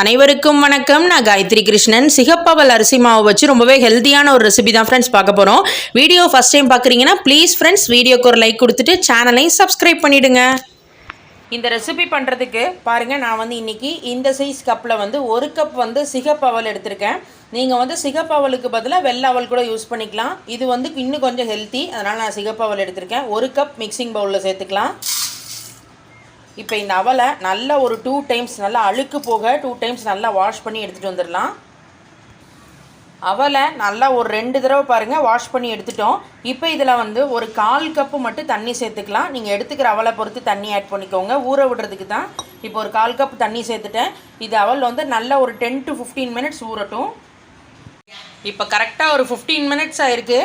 அனைவருக்கும் வணக்கம். நான் காயத்ரி கிருஷ்ணன். சிகப்பவல் அரிசி மாவு வச்சு ரொம்பவே ஹெல்த்தியான ஒரு ரெசிபி தான் ஃப்ரெண்ட்ஸ் பார்க்க போகிறோம் வீடியோ ஃபஸ்ட் டைம் பார்க்குறீங்கன்னா ப்ளீஸ் ஃப்ரெண்ட்ஸ் வீடியோக்கு ஒரு லைக் கொடுத்துட்டு சேனலையும் சப்ஸ்கிரைப் பண்ணிவிடுங்க இந்த ரெசிபி பண்ணுறதுக்கு பாருங்கள் நான் வந்து இன்றைக்கி இந்த சைஸ் கப்பில் வந்து ஒரு கப் வந்து சிகப்பவல் எடுத்திருக்கேன். நீங்கள் வந்து சிகப்பவலுக்கு பதிலாக வெள்ளை அவல் கூட யூஸ் பண்ணிக்கலாம். இது வந்து இன்னும் கொஞ்சம் ஹெல்த்தி அதனால் நான் சிகப்பவல் எடுத்திருக்கேன். ஒரு கப் மிக்சிங் பவுலில் சேர்த்துக்கலாம். இப்போ இந்த அவலை நல்லா ஒரு டூ டைம்ஸ் நல்லா அழுக்கு போக டூ டைம்ஸ் நல்லா வாஷ் பண்ணி எடுத்துகிட்டு வந்துடலாம் அவலை நல்லா ஒரு ரெண்டு தடவை பாருங்கள் வாஷ் பண்ணி எடுத்துட்டோம். இப்போ இதில் வந்து ஒரு கால் கப்பு மட்டும் தண்ணி சேர்த்துக்கலாம். நீங்கள் எடுத்துக்கிற அவலை பொறுத்து தண்ணி ஆட் பண்ணிக்கோங்க. ஊற விடுறதுக்கு தான் இப்போ ஒரு கால் கப் தண்ணி சேர்த்துட்டேன். இது அவல் வந்து நல்லா ஒரு டென் டு ஃபிஃப்டீன் மினிட்ஸ் ஊறட்டும். இப்போ கரெக்டாக ஒரு ஃபிஃப்டீன் மினிட்ஸ் ஆயிருக்கு.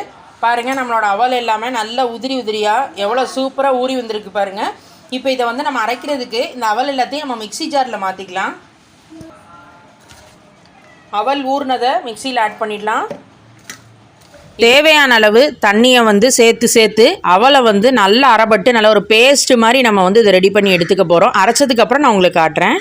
பாருங்கள் நம்மளோட அவல் எல்லாமே நல்லா உதிரி உதிரியாக எவ்வளோ சூப்பராக ஊறி வந்திருக்கு பாருங்கள் இப்போ இதை வந்து நம்ம அரைக்கிறதுக்கு இந்த அவல் எல்லாத்தையும் நம்ம மிக்ஸி ஜாரில் மாற்றிக்கலாம் அவல் ஊர்னதை மிக்சியில் ஆட் பண்ணிடலாம். தேவையான அளவு தண்ணியை வந்து சேர்த்து சேர்த்து அவலை வந்து நல்லா அரைப்பட்டு நல்ல ஒரு பேஸ்ட் மாதிரி நம்ம வந்து இதை ரெடி பண்ணி எடுத்துக்க போகிறோம் அரைச்சதுக்கப்புறம் நான் உங்களுக்கு காட்டுறேன்.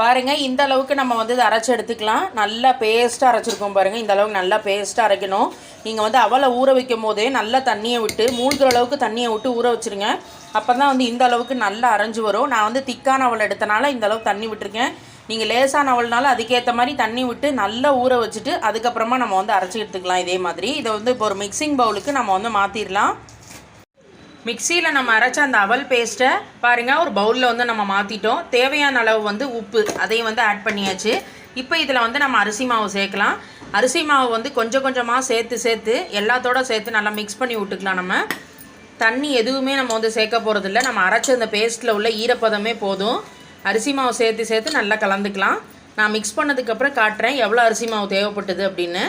பாருங்கள் இந்த அளவுக்கு நம்ம வந்து இதை அரைச்சி எடுத்துக்கலாம். நல்லா பேஸ்ட்டாக அரைச்சிருக்கோம் பாருங்கள் இந்த அளவுக்கு நல்லா பேஸ்ட்டாக அரைக்கணும். நீங்கள் வந்து அவளை ஊற வைக்கும் போதே நல்லா தண்ணியை விட்டு மூழ்கிற அளவுக்கு தண்ணியை விட்டு ஊற வச்சுருங்க. அப்போ தான் வந்து இந்த அளவுக்கு நல்லா அரைஞ்சு வரும். நான் வந்து திக்கான அவளை எடுத்தனால இந்த அளவுக்கு தண்ணி விட்டுருக்கேன். நீங்கள் லேசான அவள்னால அதுக்கேற்ற மாதிரி தண்ணி விட்டு நல்லா ஊற வச்சுட்டு அதுக்கப்புறமா நம்ம வந்து அரைச்சி எடுத்துக்கலாம் இதே மாதிரி. இதை வந்து இப்போ ஒரு மிக்சிங் பவுலுக்கு நம்ம வந்து மாற்றிடலாம் மிக்சியில் நம்ம அரைச்ச அந்த அவல் பேஸ்ட்டை பாருங்கள் ஒரு பவுலில் வந்து நம்ம மாற்றிட்டோம் தேவையான அளவு வந்து உப்பு அதையும் வந்து ஆட் பண்ணியாச்சு. இப்போ இதில் வந்து நம்ம அரிசி மாவு சேர்க்கலாம். அரிசி மாவு வந்து கொஞ்சம் கொஞ்சமாக சேர்த்து சேர்த்து எல்லாத்தோட சேர்த்து நல்லா மிக்ஸ் பண்ணி விட்டுக்கலாம் நம்ம. தண்ணி எதுவுமே நம்ம வந்து சேர்க்க போகிறதில்ல நம்ம அரைச்ச அந்த பேஸ்ட்டில் உள்ள ஈரப்பதமே போதும். அரிசி மாவு சேர்த்து சேர்த்து நல்லா கலந்துக்கலாம். நான் மிக்ஸ் பண்ணதுக்கப்புறம் காட்டுறேன் எவ்வளோ அரிசி மாவு தேவைப்பட்டது அப்படின்னு.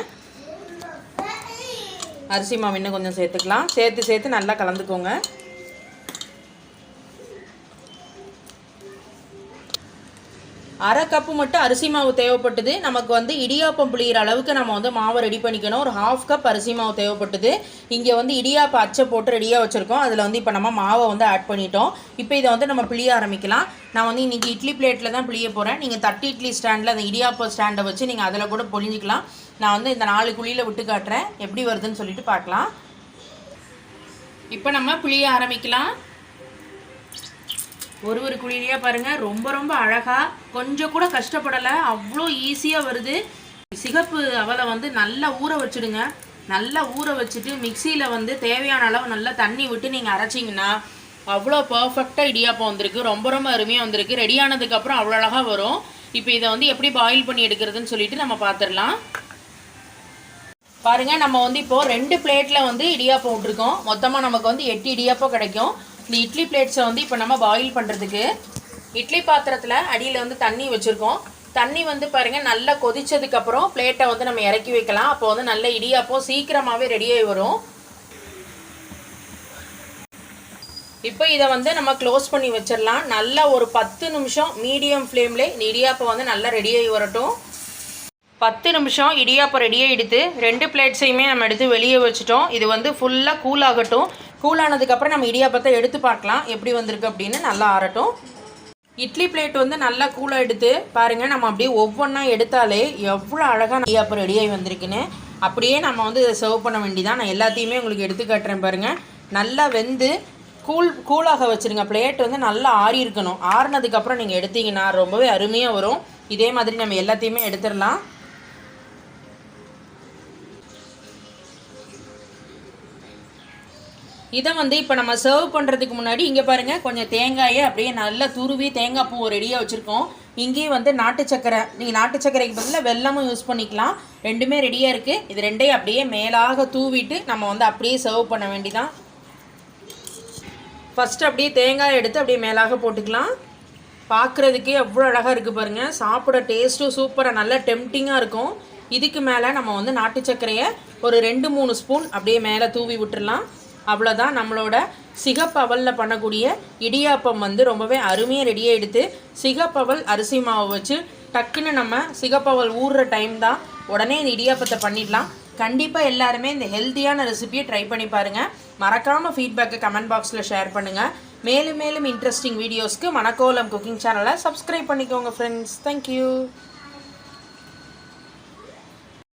அரிசி மாவு இன்னும் கொஞ்சம் சேர்த்துக்கலாம். சேர்த்து சேர்த்து நல்லா கலந்துக்கோங்க. அரை கப்பு மட்டும் அரிசி மாவு தேவைப்பட்டது. நமக்கு வந்து இடியாப்பம் புளியிற அளவுக்கு நம்ம வந்து மாவை ரெடி பண்ணிக்கணும். ஒரு ஹாஃப் கப் அரிசி மாவு தேவைப்பட்டது. இங்கே வந்து இடியாப்ப அச்சை போட்டு ரெடியாக வச்சுருக்கோம். அதில் வந்து இப்போ நம்ம மாவை வந்து ஆட் பண்ணிட்டோம். இப்போ இதை வந்து நம்ம பிழிய ஆரம்பிக்கலாம். நான் வந்து இன்றைக்கி இட்லி பிளேட்டில் தான் பிழிய போகிறேன் நீங்கள் தட்டி இட்லி ஸ்டாண்டில் அந்த இடியாப்ப ஸ்டாண்டை வச்சு நீங்கள் அதில் கூட பொழிஞ்சிக்கலாம் நான் வந்து இந்த நாலு குழியில் விட்டு காட்டுறேன். எப்படி வருதுன்னு சொல்லிட்டு பார்க்கலாம். இப்போ நம்ம புளிய ஆரம்பிக்கலாம். ஒரு ஒரு குழியிலேயே பாருங்கள் ரொம்ப ரொம்ப அழகாக கொஞ்சம் கூட கஷ்டப்படலை. அவ்வளோ ஈஸியாக வருது. சிகப்பு அவலை வந்து நல்லா ஊற வச்சுடுங்க. நல்லா ஊற வச்சுட்டு மிக்சியில் வந்து தேவையான அளவு நல்லா தண்ணி விட்டு நீங்கள் அரைச்சிங்கன்னா அவ்வளோ பர்ஃபெக்டாக இடியாப்பம் வந்திருக்கு. ரொம்ப ரொம்ப அருமையாக வந்திருக்கு. ரெடி ஆனதுக்கப்புறம் அவ்வளோ அழகாக வரும். இப்போ இதை வந்து எப்படி பாயில் பண்ணி எடுக்கிறதுன்னு சொல்லிட்டு நம்ம பார்த்துடலாம் பாருங்க நம்ம வந்து இப்போது ரெண்டு பிளேட்டில் வந்து இடியாப்பம் விட்ருக்கோம் மொத்தமாக நமக்கு வந்து எட்டு இடியாப்பம் கிடைக்கும். இந்த இட்லி பிளேட்ஸை வந்து இப்போ நம்ம பாயில் பண்ணுறதுக்கு இட்லி பாத்திரத்தில் அடியில் வந்து தண்ணி வச்சுருக்கோம். தண்ணி வந்து பாருங்கள் நல்லா கொதித்ததுக்கப்புறம் பிளேட்டை வந்து நம்ம இறக்கி வைக்கலாம். அப்போ வந்து நல்ல இடியாப்பம் சீக்கிரமாகவே ரெடியாகி வரும். இப்போ இதை வந்து நம்ம க்ளோஸ் பண்ணி வச்சிடலாம். நல்லா ஒரு பத்து நிமிஷம் மீடியம் ஃப்ளேம்லே இந்த இடியாப்பம் வந்து நல்லா ரெடியாகி வரட்டும். பத்து நிமிஷம் இடியாப்பம் ரெடியாக எடுத்து ரெண்டு பிளேட்ஸையுமே நம்ம எடுத்து வெளியே வச்சுட்டோம். இது வந்து ஃபுல்லாக கூல் ஆகட்டும். கூல் ஆனதுக்கப்புறம் நம்ம இடியாப்பத்தை எடுத்து பார்க்கலாம். எப்படி வந்திருக்கு அப்படின்னு நல்லா ஆறட்டும். இட்லி பிளேட் வந்து நல்லா கூலாக எடுத்து பாருங்கள் நம்ம அப்படியே ஒவ்வொன்றா எடுத்தாலே எவ்வளோ அழகாக இடியாப்பம் ரெடியாகி வந்திருக்குன்னு. அப்படியே நம்ம வந்து இதை சர்வ் பண்ண வேண்டிதான் நான் எல்லாத்தையுமே உங்களுக்கு எடுத்து காட்டுறேன் பாருங்கள் நல்லா வெந்து கூல் கூலாக வச்சுருங்க. பிளேட் வந்து நல்லா ஆறி இருக்கணும். ஆறுனதுக்கப்புறம் நீங்கள் எடுத்தீங்கன்னா ரொம்பவே அருமையாக வரும். இதே மாதிரி நம்ம எல்லாத்தையுமே எடுத்துடலாம். இதை வந்து இப்போ நம்ம சர்வ் பண்ணுறதுக்கு முன்னாடி இங்கே பாருங்கள் கொஞ்சம் தேங்காயை அப்படியே நல்லா துருவி தேங்காய் பூ ரெடியாக வச்சுருக்கோம். இங்கேயும் வந்து நாட்டு சக்கரை நீங்கள் நாட்டு சக்கரைக்கு பதிலாக வெல்லமும் யூஸ் பண்ணிக்கலாம். ரெண்டுமே ரெடியாக இருக்குது இது ரெண்டையும் அப்படியே மேலாக தூவிட்டு நம்ம வந்து அப்படியே சர்வ் பண்ண வேண்டிதான். ஃபஸ்ட்டு அப்படியே தேங்காய் எடுத்து அப்படியே மேலாக போட்டுக்கலாம். பார்க்குறதுக்கே எவ்வளோ அழகாக இருக்குது பாருங்கள் சாப்பிட டேஸ்ட்டும் சூப்பராக நல்லா டெம்டிங்காக இருக்கும். இதுக்கு மேலே நம்ம வந்து நாட்டு சர்க்கரையை ஒரு ரெண்டு மூணு ஸ்பூன் அப்படியே மேலே தூவி விட்டுடலாம் அவ்வளோதான் நம்மளோட சிகப்பவலில் பண்ணக்கூடிய இடியாப்பம் வந்து ரொம்பவே அருமையாக ரெடியாக எடுத்து சிகப்பவல் அரிசி மாவு வச்சு டக்குன்னு நம்ம சிகப்பவல் ஊறுற டைம் தான். உடனே இந்த இடியாப்பத்தை பண்ணிடலாம். கண்டிப்பாக எல்லாருமே இந்த ஹெல்த்தியான ரெசிபியை ட்ரை பண்ணி பாருங்கள் மறக்காமல் ஃபீட்பேக்கை கமெண்ட் பாக்ஸில் ஷேர் பண்ணுங்கள் மேலும் மேலும் இன்ட்ரெஸ்டிங் வீடியோஸ்க்கு மணக்கோலம் குக்கிங் சேனலை சப்ஸ்கிரைப் பண்ணிக்கோங்க ஃப்ரெண்ட்ஸ் தேங்க்யூ